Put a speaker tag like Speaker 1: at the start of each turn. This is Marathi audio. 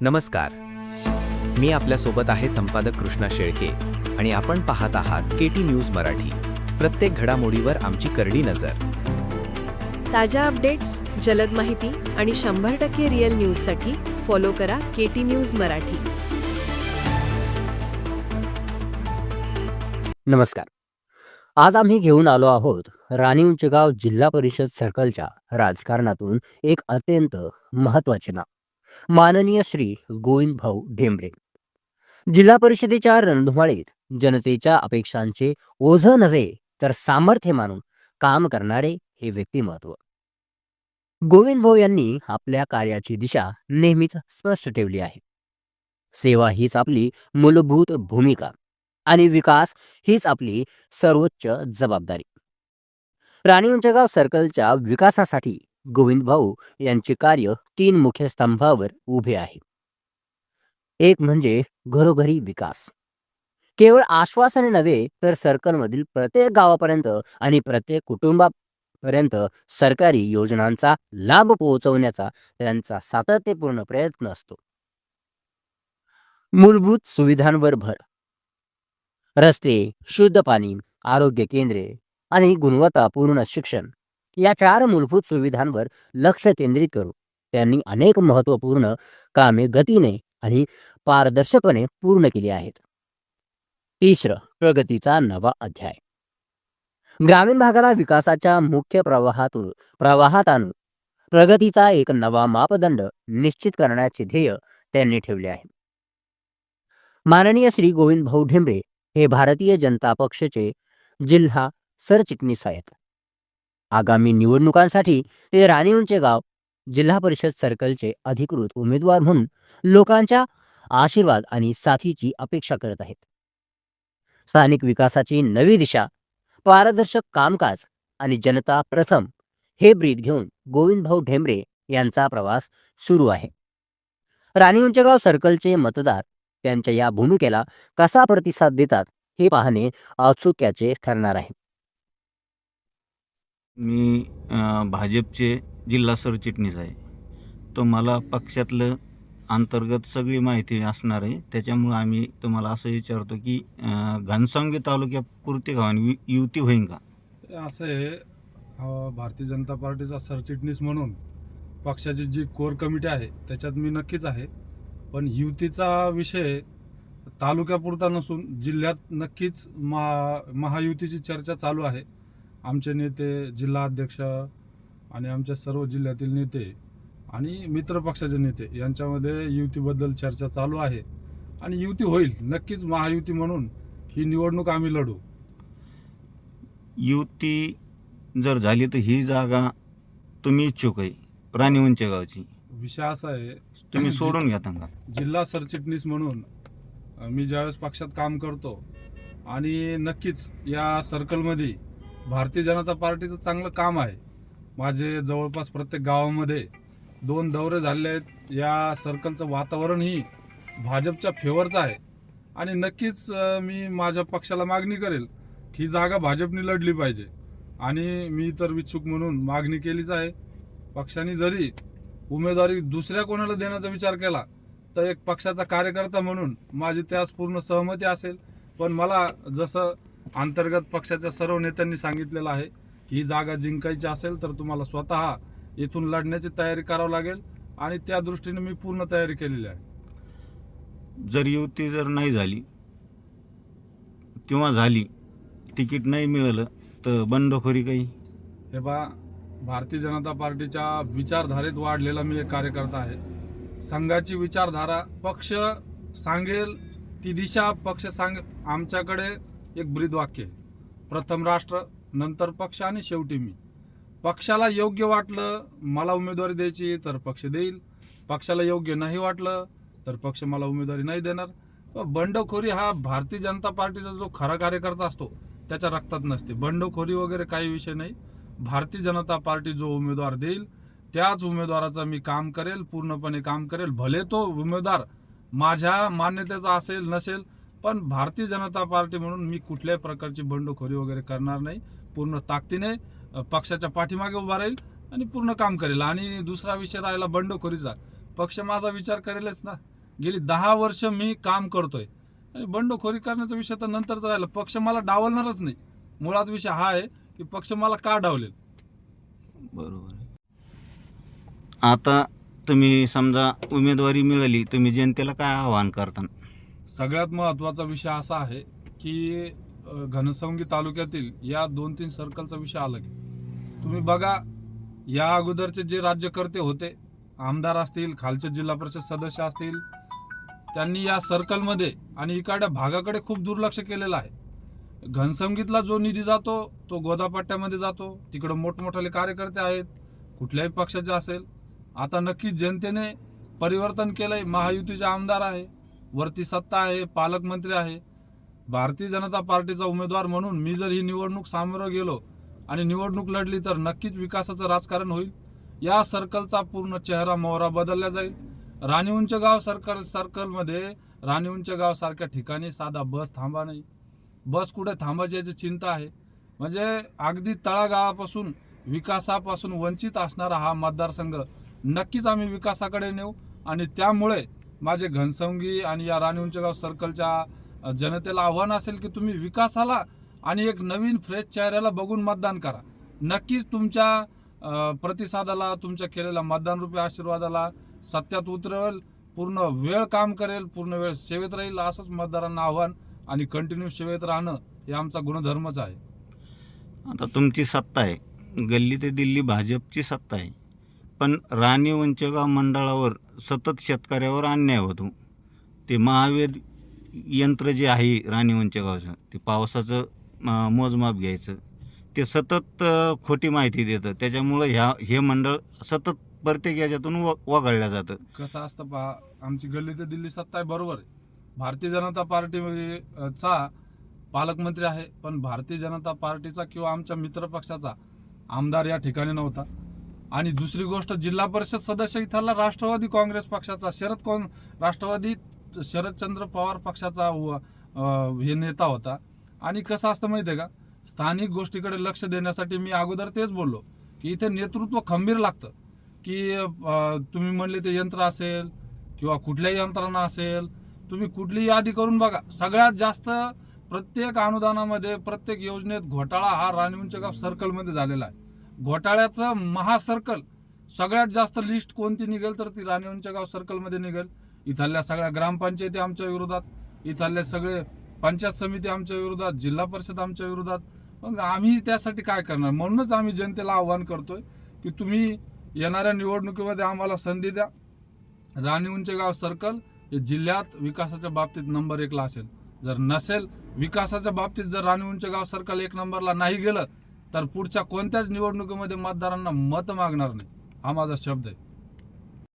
Speaker 1: नमस्कार. मी आपल्यासोबत आहे संपादक कृष्णा शेळके आणि आपण पाहत आहात केटी न्यूज मराठी. प्रत्येक घडामोडीवर आमची करडी नजर.
Speaker 2: ताज्या अपडेट्स जलद माहिती आणि शंभर टक्के रिअल न्यूजसाठी फॉलो करा के टी न्यूज मराठी.
Speaker 3: नमस्कार. आज आम्ही घेऊन आलो आहोत राणी उंचगाव जिल्हा परिषद सर्कलच्या राजकारणातून एक अत्यंत महत्त्वाचे नाव. माननीय श्री गोविंद भाऊ ढेंबरे. जिल्हा परिषदेच्या रणधुमाळीत जनतेच्या अपेक्षांचे ओझ नव्हे तर सामर्थ्य मानून काम करणारे हे व्यक्तिमत्व. गोविंद भाऊ यांनी आपल्या कार्याची दिशा नेहमीच स्पष्ट ठेवली आहे. सेवा हीच आपली मूलभूत भूमिका आणि विकास हीच आपली सर्वोच्च जबाबदारी. राणी उंचगाव सर्कलच्या विकासासाठी गोविंद भाऊ यांचे कार्य तीन मुख्य स्तंभावर उभे आहे. एक म्हणजे घरोघरी विकास. केवळ आश्वासने नव्हे तर सरकारमधील प्रत्येक गावापर्यंत आणि प्रत्येक कुटुंबापर्यंत सरकारी योजनांचा लाभ पोहोचवण्याचा त्यांचा सातत्यपूर्ण प्रयत्न असतो. मूलभूत सुविधांवर भर. रस्ते शुद्ध पाणी आरोग्य केंद्रे आणि गुणवत्तापूर्ण शिक्षण या चार मूलभूत सुविधांवर लक्ष केंद्रित करू. त्यांनी अनेक महत्त्वपूर्ण कामे गतीने आणि पारदर्शकपणे पूर्ण केली आहेत. तिसरं प्रगतीचा नवा अध्याय. ग्रामीण भागाला विकासाच्या मुख्य प्रवाहातून प्रवाहात आणून प्रगतीचा एक नवा मापदंड निश्चित करण्याचे ध्येय त्यांनी ठेवले आहे. माननीय श्री गोविंद भाऊ ढेंबरे हे भारतीय जनता पक्षाचे जिल्हा सरचिटणीस आहेत. आगामी निवडणुकांसाठी ते राणी उंचे गाव जिल्हा परिषद सर्कलचे अधिकृत उमेदवार म्हणून लोकांच्या आशीर्वाद आणि साथीची अपेक्षा करत आहेत. स्थानिक विकासाची नवी दिशा पारदर्शक कामकाज आणि जनता प्रथम हे ब्रीद घेऊन गोविंद भाऊ ढेंबरे यांचा प्रवास सुरू आहे. राणी उंचेगाव सर्कलचे मतदार त्यांच्या या भूमिकेला कसा प्रतिसाद देतात हे पाहणे औत्सुक्याचे ठरणार आहे.
Speaker 4: मी भाजपचे जिल्हा सरचिटणीस आहे. तर मला पक्षातलं अंतर्गत सगळी माहिती असणार आहे. त्याच्यामुळं आम्ही तुम्हाला असं विचारतो की अ, घनसावंगी तालुक्यापुरती गावाने युती होईन का?
Speaker 5: असं आहे भारतीय जनता पार्टीचा सरचिटणीस म्हणून पक्षाची जी कोर कमिटी आहे त्याच्यात मी नक्कीच आहे. पण युतीचा विषय तालुक्यापुरता नसून जिल्ह्यात नक्कीच महा महायुतीची चर्चा चालू आहे. आमचे नेते जिल्हा अध्यक्ष आणि आमच्या सर्व जिल्ह्यातील नेते आणि मित्र पक्षाचे नेते यांच्यामध्ये युतीबद्दल चर्चा चालू आहे आणि युती होईल नक्कीच महायुती म्हणून ही निवडणूक आम्ही लढू.
Speaker 4: युती जर झाली तर ही जागा तुम्ही इच्छुक आहे राणी उंचे गावची.
Speaker 5: विषय असा आहे
Speaker 4: तुम्ही सोडून घेता का
Speaker 5: जिल्हा सरचिटणीस म्हणून मी ज्यावेळेस पक्षात काम करतो आणि नक्कीच या सर्कलमध्ये भारतीय जनता पार्टीचं चांगलं काम आहे. माझे जवळपास प्रत्येक गावामध्ये दोन दौरे झाले आहेत. या सर्कलचं वातावरणही भाजपच्या फेवरचं आहे. आणि नक्कीच मी माझ्या पक्षाला मागणी करेल ही जागा भाजपने लढली पाहिजे. आणि मी तर इच्छुक म्हणून मागणी केलीच आहे. पक्षाने जरी उमेदवारी दुसऱ्या कोणाला देण्याचा विचार केला तर एक पक्षाचा कार्यकर्ता म्हणून माझी त्यास पूर्ण सहमती असेल. पण मला जसं अंतर्गत पक्षाच्या सर्व नेत्यांनी सांगितलेलं आहे की ही जागा जिंकायची असेल तर तुम्हाला स्वतः येथून लढण्याची तयारी करावी लागेल आणि त्या दृष्टीने मी पूर्ण तयारी केलेली आहे.
Speaker 4: जर युती जर नाही झाली किंवा झाली तिकीट नाही मिळालं तर बंडखोरी काही?
Speaker 5: हे बा भारतीय जनता पार्टीच्या विचारधारेत वाढलेला मी एक कार्यकर्ता आहे. संघाची विचारधारा पक्ष सांगेल ती दिशा पक्ष सांग आमच्याकडे एक ब्रीदवाक्य आहे. प्रथम राष्ट्र नंतर पक्ष आणि शेवटी मी. पक्षाला योग्य वाटलं मला उमेदवारी द्यायची तर पक्ष देईल. पक्षाला योग्य नाही वाटलं तर पक्ष मला उमेदवारी नाही देणार. बंडखोरी हा भारतीय जनता पार्टीचा जो खरा कार्यकर्ता असतो त्याच्या रक्तात नसते. बंडखोरी वगैरे काही विषय नाही. भारतीय जनता पार्टी जो उमेदवार देईल त्याच उमेदवाराचं मी काम करेल पूर्णपणे काम करेल. भले तो उमेदवार माझ्या मान्यतेचा असेल नसेल पण भारतीय जनता पार्टी म्हणून मी कुठल्याही प्रकारची बंडखोरी वगैरे करणार नाही. पूर्ण ताकदीने पक्षाच्या पाठीमागे उभा राहील आणि पूर्ण काम करेल. आणि दुसरा विषय राहिला बंडखोरीचा. पक्ष माझा विचार करेलच ना. गेली दहा वर्ष मी काम करतोय. आणि बंडखोरी करण्याचा विषय तर नंतरच राहिला. पक्ष मला डावलणारच नाही. मुळात विषय हा आहे की पक्ष मला का डावलेल?
Speaker 4: बरोबर आहे. आता तुम्ही समजा उमेदवारी मिळाली तुम्ही जनतेला काय आवाहन करता
Speaker 5: सगळ्यात महत्त्वाचा विषय असा आहे की घनसंगी तालुक्यातील या दोन तीन सर्कलचा विषय आला की. तुम्ही बघा या अगोदरचे जे राज्यकर्ते होते आमदार असतील खालचे जिल्हा परिषद सदस्य असतील त्यांनी या सर्कलमध्ये आणि इकडच्या भागाकडे खूप दुर्लक्ष केलेलं आहे. घनसंगीतला जो निधी जातो तो गोदापाट्यामध्ये जातो. तिकडं मोठमोठाले कार्यकर्ते आहेत कुठल्याही पक्षाचे असेल. आता नक्की जनतेने परिवर्तन केलंय महायुतीचे आमदार आहे. वरती सत्ता आहे पालकमंत्री आहे. भारतीय जनता पार्टीचा उमेदवार म्हणून मी जर ही निवडणूक सामोरं गेलो आणि निवडणूक लढली तर नक्कीच विकासाचं राजकारण होईल. या सर्कलचा पूर्ण चेहरा मोहरा बदलला जाईल. राणी उंच गाव सर्कल सर्कलमध्ये राणी उंच गाव सारख्या ठिकाणी साधा बस थांबा नाही. बस कुठे थांबायची याची चिंता आहे. म्हणजे अगदी तळागाळापासून विकासापासून वंचित असणारा हा मतदारसंघ नक्कीच आम्ही विकासाकडे नेऊ आणि त्यामुळे माझे घनसंगी आणि या राणी उंचगाव सर्कलच्या जनतेला आव्हान असेल की तुम्ही विकासाला आणि एक नवीन फ्रेश चेहऱ्याला बघून मतदान करा. नक्कीच तुमच्या प्रतिसादाला तुमच्या केलेल्या मतदान रूपी आशीर्वादाला सत्यात उतरवेल पूर्ण वेळ काम करेल पूर्ण वेळ सेवेत राहील असंच मतदारांना आव्हान आणि कंटिन्यू सेवेत राहणं हे आमचा गुणधर्मच आहे.
Speaker 4: आता तुमची सत्ता आहे. गल्ली ते दिल्ली भाजपची सत्ता आहे. पण राणी वंचगाव मंडळावर सतत शेतकऱ्यावर अन्याय होतो. ते महावेद यंत्र जे आहे राणी वंचगावचं ते पावसाचं मोजमाप घ्यायचं. ते सतत खोटी माहिती देतं. त्याच्यामुळं ह्या हे मंडळ सतत प्रत्येक याच्यातून व वगळलं जातं.
Speaker 5: कसं असतं पहा आमची गल्ली तर दिल्ली सत्ता आहे बरोबर आहे. भारतीय जनता पार्टीचा पालकमंत्री आहे पण भारतीय जनता पार्टीचा किंवा आमच्या मित्रपक्षाचा आमदार या ठिकाणी नव्हता. आणि दुसरी गोष्ट जिल्हा परिषद सदस्य इथला राष्ट्रवादी काँग्रेस पक्षाचा शरद कोण राष्ट्रवादी शरदचंद्र पवार पक्षाचा व- हे नेता होता. आणि कसं असतं माहिती आहे का? स्थानिक गोष्टीकडे लक्ष देण्यासाठी मी अगोदर तेच बोललो की इथे नेतृत्व खंबीर लागतं. की तुम्ही म्हणले ते यंत्र असेल किंवा कुठल्याही यंत्रणा असेल तुम्ही कुठलीही यादी करून बघा. सगळ्यात जास्त प्रत्येक अनुदानामध्ये प्रत्येक योजनेत घोटाळा हा राणीउंचगाव सर्कलमध्ये झालेला आहे. घोटाळ्याचं महासर्कल. सगळ्यात जास्त लिस्ट कोणती निघेल तर ती राणी उंचगाव सर्कलमध्ये निघेल. इथल्या सगळ्या ग्रामपंचायती आमच्या विरोधात. इथले सगळे पंचायत समिती आमच्या विरोधात जिल्हा परिषद आमच्या विरोधात. मग आम्ही त्यासाठी काय करणार? म्हणूनच आम्ही जनतेला आव्हान करतोय की तुम्ही येणाऱ्या निवडणुकीमध्ये आम्हाला संधी द्या. राणी उंचगाव सर्कल हे जिल्ह्यात विकासाच्या बाबतीत नंबर एकला असेल. जर नसेल विकासाच्या बाबतीत जर राणी उंचगाव सर्कल एक नंबरला नाही गेलं तर पुढच्या कोणत्याच निवडणुकीमध्ये मतदारांना मत मागणार नाही. हा माझा शब्द आहे.